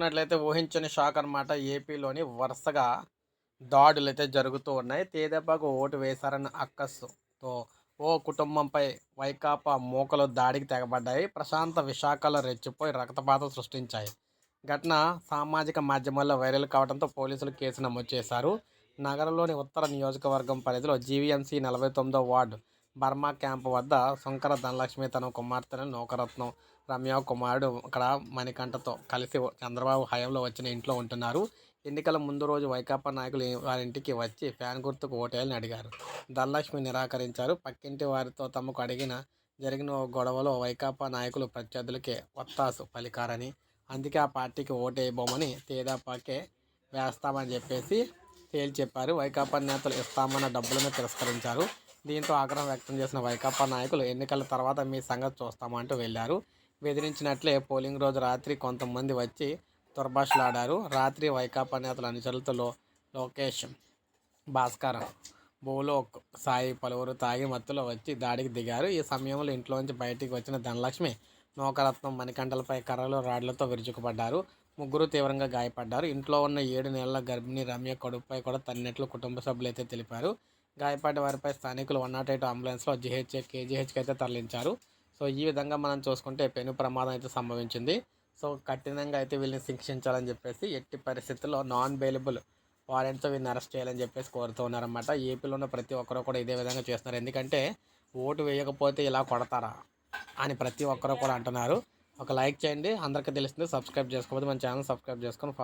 చూసుకున్నట్లయితే ఊహించని షాక్ అనమాట ఏపీలోని వరుసగా దాడులు అయితే జరుగుతూ ఉన్నాయి. తేదెబ్బకు ఓటు వేశారన్న అక్కస్సుతో ఓ కుటుంబంపై వైకాపా మూకలు దాడికి తెగబడ్డాయి. ప్రశాంత విశాఖలో రెచ్చిపోయి రక్తపాతం సృష్టించాయి. ఘటన సామాజిక మాధ్యమాల్లో వైరల్ కావడంతో పోలీసులు కేసు నమోదు చేశారు. నగరంలోని ఉత్తర నియోజకవర్గం పరిధిలో జీవీఎంసీ నలభై తొమ్మిదో వార్డు బర్మా క్యాంప్ వద్ద శంకర ధనలక్ష్మి తన కుమార్తెను నౌకరత్నం రమ్య కుమారుడు ఇక్కడ మణికంఠతో కలిసి చంద్రబాబు హయాంలో వచ్చిన ఇంట్లో ఉంటున్నారు. ఎన్నికల ముందు రోజు వైకాపా నాయకులు వారింటికి వచ్చి ఫ్యాన్ గుర్తుకు ఓటేయాలని అడిగారు. ధనలక్ష్మి నిరాకరించారు. పక్కింటి వారితో తమకు అడిగిన జరిగిన గొడవలో వైకాపా నాయకులు ప్రత్యర్థులకే ఒత్తాసు పలికారని అందుకే ఆ పార్టీకి ఓటేయబోమని తేదాపాకే వేస్తామని చెప్పేసి తేల్చి చెప్పారు. వైకాపా నేతలు ఇస్తామన్న డబ్బులను తిరస్కరించారు. దీంతో ఆగ్రహం వ్యక్తం చేసిన వైకాపా నాయకులు ఎన్నికల తర్వాత మీ సంగతి చూస్తామంటూ వెళ్ళారు. బెదిరించినట్లే పోలింగ్ రోజు రాత్రి కొంతమంది వచ్చి దుర్భాషలాడారు రాత్రి వైకాపా నేతల అనుచరులతో లోకేష్ భాస్కర్ బోలోక్ సాయి పలువురు తాగి మత్తులో వచ్చి దాడికి దిగారు. ఈ సమయంలో ఇంట్లోంచి బయటికి వచ్చిన ధనలక్ష్మి నూకరత్నం మణికంటలపై కర్రలు రాడ్లతో విరుచుకుపడ్డారు. ముగ్గురు తీవ్రంగా గాయపడ్డారు. ఇంట్లో ఉన్న ఏడు నెలల గర్భిణి రమ్య కడుపుపై కూడా తన్నినట్లు కుటుంబ సభ్యులు అయితే తెలిపారు. గాయపడ్డ వారిపై స్థానికులు వన్ నాట్ ఎయిట్ అంబులెన్స్లో జిహెచ్ కేజీహెచ్కి అయితే తరలించారు. సో ఈ విధంగా మనం చూసుకుంటే పెను ప్రమాదం అయితే సంభవించింది. సో కఠినంగా అయితే వీళ్ళని శిక్షించాలని చెప్పేసి ఎట్టి పరిస్థితుల్లో నాన్ బెయిలబుల్ వారెంట్తో వీళ్ళని అరెస్ట్ చేయాలని చెప్పేసి కోరుతూ ఉన్నారన్నమాట. ఏపీలో ఉన్న ప్రతి ఒక్కరూ కూడా ఇదే విధంగా చేస్తున్నారు. ఎందుకంటే ఓటు వేయకపోతే ఇలా కొడతారా అని ప్రతి ఒక్కరూ కూడా అంటున్నారు. ఒక లైక్ చేయండి. అందరికీ తెలుస్తుంది. సబ్స్క్రైబ్ చేసుకోకపోతే మన ఛానల్ సబ్స్క్రైబ్ చేసుకొని